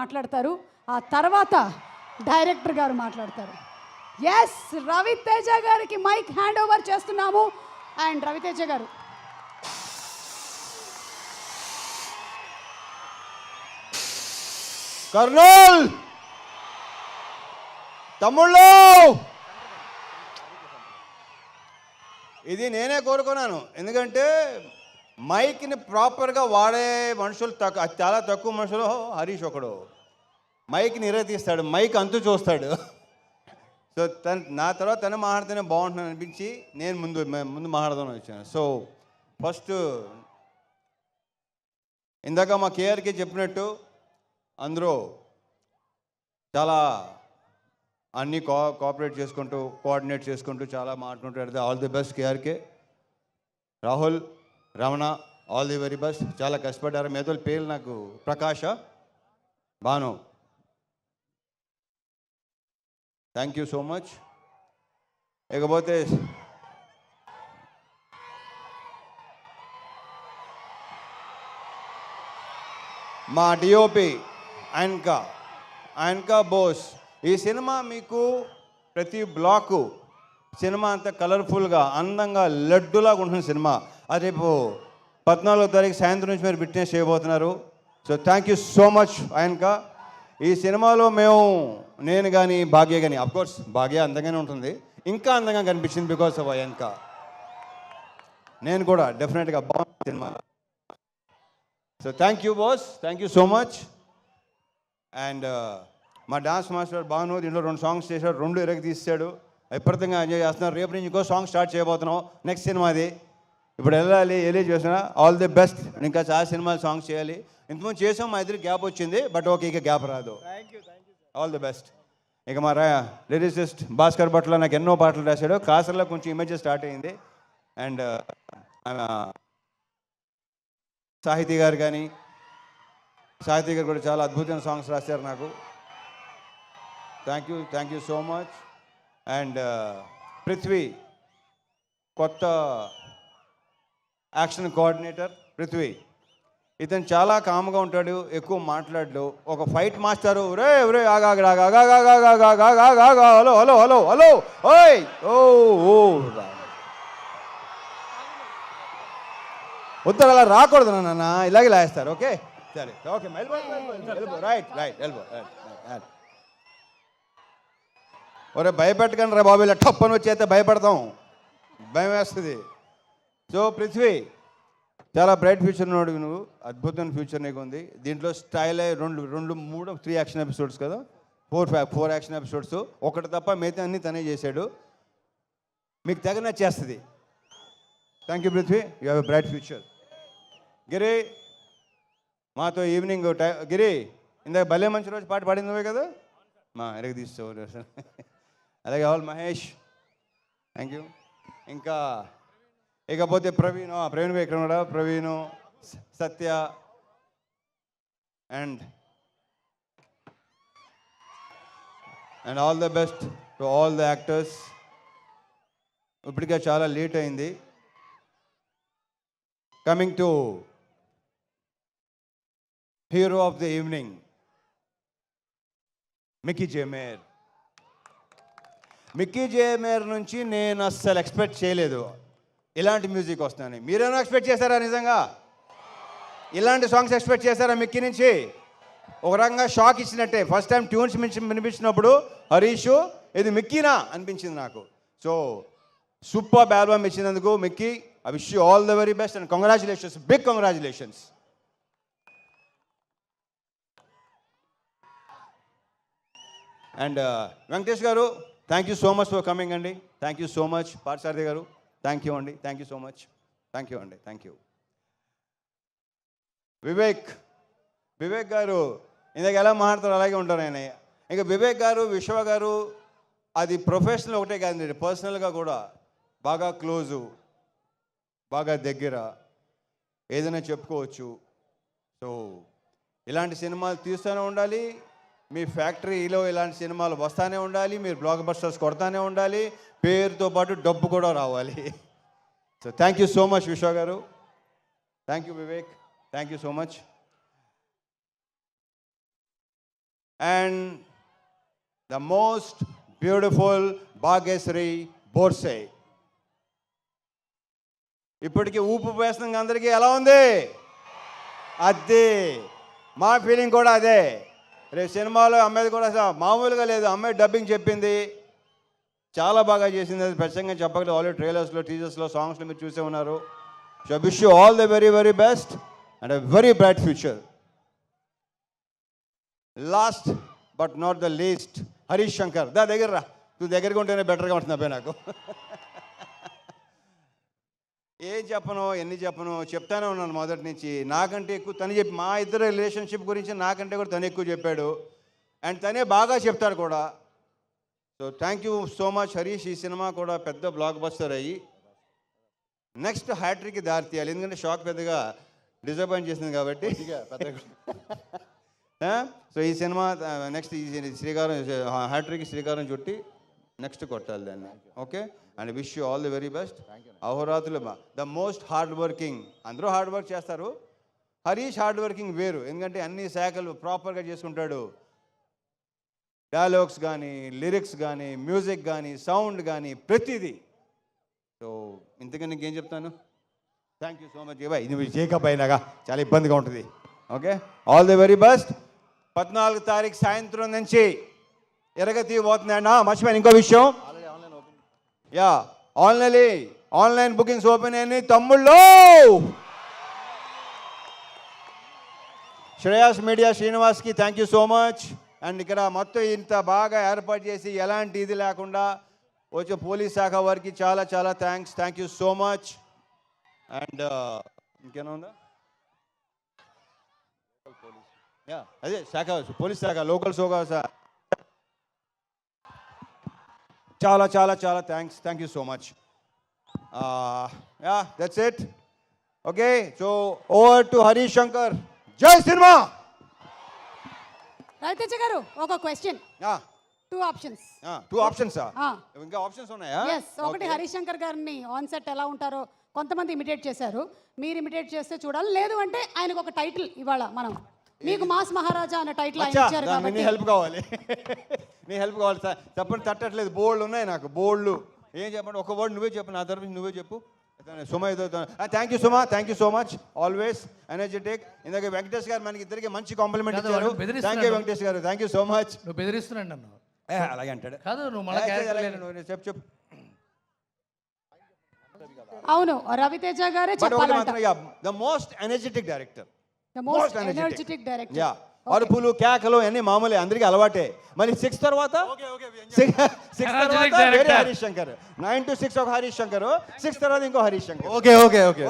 మాట్లాడతారు. ఆ తర్వాత డైరెక్టర్ గారు మాట్లాడతారు. ఎస్ రవితేజ గారికి మైక్ హ్యాండ్ ఓవర్ చేస్తున్నాము. అండ్ రవితేజ గారు. కర్నూల్! తమ్ముళ్ళు! ఇది నేనే కోరుకున్నాను. ఎందుకంటే మైక్ని ప్రాపర్గా వాడే మనుషులు తక్కువ చాలా తక్కువ మనుషులు హరీష్ ఒకడు. మైక్ ఇరతీస్తాడు మైక్ అంతు చూస్తాడు. సో తన నా తర్వాత తను మాట్లాడితేనే బాగుంటుంది అనిపించి నేను ముందు ముందు మాట్లాడదామని వచ్చాను. సో ఫస్ట్ ఇందాక మా కేఆర్కే చెప్పినట్టు అందరూ చాలా అన్నీ కో కోఆపరేట్ చేసుకుంటూ కోఆర్డినేట్ చేసుకుంటూ చాలా మాట్లాడుతుంటే all the best K R K Rahul Ramana all the very best చాలా కష్టపడ్డారు. మేతల పేర్లు నాకు Prakash Bhanu. Thank you so much ఇకపోతే మా డిఓపి ఆయనకా ఆయనకా బోస్ ఈ సినిమా మీకు ప్రతి బ్లాకు సినిమా అంత కలర్ఫుల్గా అందంగా లడ్డులాగా ఉంటుంది సినిమా. అది రేపు పద్నాలుగో తారీఖు సాయంత్రం నుంచి మీరు బిట్నెస్ చేయబోతున్నారు. So thank you so much ఆయనకా ఈ సినిమాలో మేము నేను కానీ భాగ్య కానీ అఫ్కోర్స్ భాగ్య అందంగానే ఉంటుంది. ఇంకా అందంగా కనిపించింది బికాస్ ఆఫ్ అయన్క నేను కూడా డెఫినెట్గా బాగుంది cinema. So thank you boss thank you so much and మా డాన్స్ మాస్టర్ బాను దీంట్లో రెండు సాంగ్స్ చేశాడు రెండు ఎరగ తీసాడు విపరీతంగా ఎంజాయ్ చేస్తున్నారు రేపు నుంచి ఇంకో సాంగ్ స్టార్ట్ చేయబోతున్నాం. నెక్స్ట్ సినిమాది ఇప్పుడు వెళ్ళాలి వెళ్ళి చేసిన ఆల్ ది బెస్ట్ ఇంకా చాలా సినిమాలు సాంగ్స్ చేయాలి. ఇంతకుముందు చేసాం మా ఇద్దరికి గ్యాప్ వచ్చింది బట్ ఓకే ఇక గ్యాప్ రాదు. ఆల్ ది బెస్ట్ ఇక మా లిరిసిస్ట్ భాస్కర్ భట్ల నాకు ఎన్నో పాటలు రాశాడు. కాసర్లో కొంచెం ఇమేజ్ స్టార్ట్ అయింది. అండ్ సాహితీ గారు కానీ సాహితీ గారు కూడా చాలా అద్భుతమైన సాంగ్స్ రాశారు నాకు. Thank you thank you so much and Prithvi కొత్త యాక్షన్ కోఆర్డినేటర్ పృథ్వీ ఇతను చాలా కామ్గా ఉంటాడు ఎక్కువ మాట్లాడు ఒక ఫైట్ మాస్టరు రే రే హలో హలో హలో హలో ఓయ్ ఓ ఓ ఉత్తరం అలా రాకూడదు నాన్న ఇలాగే లాగేస్తారు ఓకే సరే okay right right elbow right ఒరే భయపెట్టకండి రా బాబు ఇలా టప్పని వచ్చేస్తే భయపడతాం భయం వేస్తుంది సో పృథ్వీ చాలా బ్రైట్ ఫ్యూచర్ ఉన్నాడు నువ్వు. అద్భుతమైన ఫ్యూచర్ నీకు ఉంది. దీంట్లో స్టైల్ అయ్యి రెండు రెండు మూడు త్రీ యాక్షన్ ఎపిసోడ్స్ కదా. ఫోర్ ఫోర్ యాక్షన్ ఎపిసోడ్స్ ఒకటి తప్ప మిగతా అన్నీ తనే చేశాడు. మీకు తెగ నచ్చేస్తుంది. Thank you Prithvi. You have a bright future Giri మాతో ఈవినింగ్ టై గిరి ఇందాక భలే మంచి రోజు పాట పాడింది నువ్వే కదా? మా ఎరగ తీసుకోవాలి అలాగే ఆల్ మహేష్. థ్యాంక్ యూ ఇంకా ఇకపోతే ప్రవీణ్ ఆ, ప్రవీణ్ ఇక్కడ ఉన్నాడా? Praveen Satya and and all the best to all the actors. ఇప్పటికే చాలా లేట్ అయింది. Coming to hero of the evening Mickey J Meyer Mickey J Meyer నుంచి నేను అస్సలు ఎక్స్పెక్ట్ చేయలేదు. ఇలాంటి మ్యూజిక్ వస్తుందని మీరేమో ఎక్స్పెక్ట్ చేశారా నిజంగా? ఇలాంటి సాంగ్స్ ఎక్స్పెక్ట్ చేశారా మిక్కీ నుంచి? ఒక రకంగా షాక్ ఇచ్చినట్టే. ఫస్ట్ టైం ట్యూన్స్ మించి వినిపించినప్పుడు హరీష్ ఇది మిక్కీనా? అనిపించింది నాకు. సో సూపర్ ఆల్బమ్ ఇచ్చినందుకు Mickey I wish you all the very best and congratulations big congratulations and Venkatesh garu thank you so much for coming అండి. Thank you so much Parthasarathi garu. Thank you అండి thank you so much thank you అండి thank you Vivek Vivek garu ఇందాక ఎలా మాట్లాడతారు అలాగే ఉంటారు ఆయన. ఇంకా వివేక్ గారు విశ్వ గారు అది ప్రొఫెషనల్ ఒకటే కాదండి. పర్సనల్గా కూడా బాగా క్లోజు బాగా దగ్గర ఏదైనా చెప్పుకోవచ్చు. సో ఇలాంటి సినిమాలు తీస్తూనే ఉండాలి. మీ ఫ్యాక్టరీలో ఇలాంటి సినిమాలు వస్తానే ఉండాలి మీరు బ్లాక్ బస్టర్స్ కొడతానే ఉండాలి పేరుతో పాటు డబ్బు కూడా రావాలి. So thank you so much Vishwa garu. Thank you Vivek thank you so much and the most beautiful Bhagyashri Borse ఇప్పటికి ఊపు వేస్తున్న అందరికీ ఎలా ఉంది? అదే మా ఫీలింగ్ కూడా అదే. రేపు సినిమాలో అమ్మాయి కూడా అసలు మామూలుగా లేదు. అమ్మాయి డబ్బింగ్ చెప్పింది. చాలా బాగా చేసింది. అది ప్రత్యేకంగా చెప్పగలేదు ఆల్రెడీ ట్రైలర్స్లో టీజర్స్లో సాంగ్స్లో మీరు చూసే ఉన్నారు. So wish you all the very very best and a very bright future last but not the least Harish Shankar దా దగ్గర రా. నువ్వు దగ్గరగా ఉంటేనే బెటర్గా ఉంటుంది అబ్బాయి నాకు. ఏం చెప్పను ఎన్ని చెప్పను చెప్తానే ఉన్నాను మొదటి నుంచి. నాకంటే ఎక్కువ తను చెప్పి మా ఇద్దరు రిలేషన్షిప్ గురించి నాకంటే కూడా తను ఎక్కువ చెప్పాడు. అండ్ తనే బాగా చెప్తాడు కూడా. So thank you so much Harish. ఈ సినిమా కూడా పెద్ద బ్లాక్ బస్టర్ అయ్యి. నెక్స్ట్ హ్యాట్రిక్కి దారి తీయాలి ఎందుకంటే షాక్ పెద్దగా డిసప్పాయింట్ చేసింది కాబట్టి. సో ఈ సినిమా నెక్స్ట్ ఈ శ్రీకారం హ్యాట్రిక్ శ్రీకారం చుట్టి నెక్స్ట్ కొట్టాలి దాన్ని. Okay and wish you all the very best అహోరాత్రులు the most hard working అందరూ హార్డ్ వర్క్ చేస్తారు. హరీష్ హార్డ్ వర్కింగ్ వేరు. ఎందుకంటే అన్ని శాఖలు ప్రాపర్గా చేసుకుంటాడు. డైలాగ్స్ కానీ లిరిక్స్ కానీ మ్యూజిక్ కానీ సౌండ్ కానీ ప్రతిదీ. సో ఇంతకని నీకేం చెప్తాను? థ్యాంక్ యూ సో మచ్ బాయ్ ఇది చేకప్ అయినాగా. చాలా ఇబ్బందిగా ఉంటుంది. Okay all the very best పద్నాలుగు తారీఖు సాయంత్రం నుంచి ఎరగతి పోతుందండి మర్చిపోయాను. ఇంకో విషయం. యా ఆన్లైన్లీ ఆన్లైన్ బుకింగ్స్ ఓపెన్ అయినాయి. తమ్ముళ్ళు! Shreyas media శ్రీనివాస్కి thank you so much and ఇక్కడ మొత్తం ఇంత బాగా ఏర్పాటు చేసి ఎలాంటి ఇది లేకుండా వచ్చే పోలీస్ శాఖ వారికి చాలా చాలా thanks thank you so much and ఇంకేనా ఉందా? యా అదే శాఖ పోలీస్ శాఖ లోకల్ సోగా సార్ చాలా చాలా చాలా thanks thank you so much yeah that's it okay so over to Harish Shankar జై సినిమా రవితేజ గారు ఒక క్వశ్చన్ టూ ఆప్షన్స్ టూ ఆప్షన్సా. ఇంకా ఆప్షన్స్ ఉన్నాయా? ఎస్ ఒకటి హరిశంకర్ గారిని ఆన్ సెట్ ఎలా ఉంటారో కొంతమంది ఇమిటేట్ చేశారు. మీరు ఇమిటేట్ చేస్తే చూడాలి. లేదు అంటే ఆయనకు ఒక టైటిల్ ఇవాళ మనం. మీకు మాస్ మహారాజా అనే టైటిల్ ఆయన ఇచ్చారు కాబట్టి. హెల్ప్ కావాలి. నీ హెల్ప్ కావాలి. సార్ చెప్పండి తట్టట్లేదు. బోల్డ్ ఉన్నాయి నాకు. బోల్డ్. ఏం చెప్పండి? ఒక వర్డ్ నువ్వే చెప్పు నా తరఫు నువ్వే చెప్పు. Suma thank you Suma. Thank you so much always energetic ఇందాక వెంకటేష్ గారు మనకి ఇద్దరికి మంచి కాంప్లిమెంట్ ఇచ్చారు. Thank you Venkatesh garu. Thank you so much నువ్వు బెదిరిస్తున్నాడు నన్ను. అలాగే అంటాడు. కాదు నువ్వు చెప్పు చెప్పు. అవును రవితేజ గారే చెప్పాలంట. The most energetic director the most energetic director yeah అరుపులు కేకలు అన్ని మామూలే అందరికీ అలవాటే. మరి సిక్స్ తర్వాత? సిక్స్ తర్వాత వేరే. Harish Shankar nine to six ఒక హరీష్ శంకర్ సిక్స్ తర్వాత ఇంకో Harish Shankar okay okay okay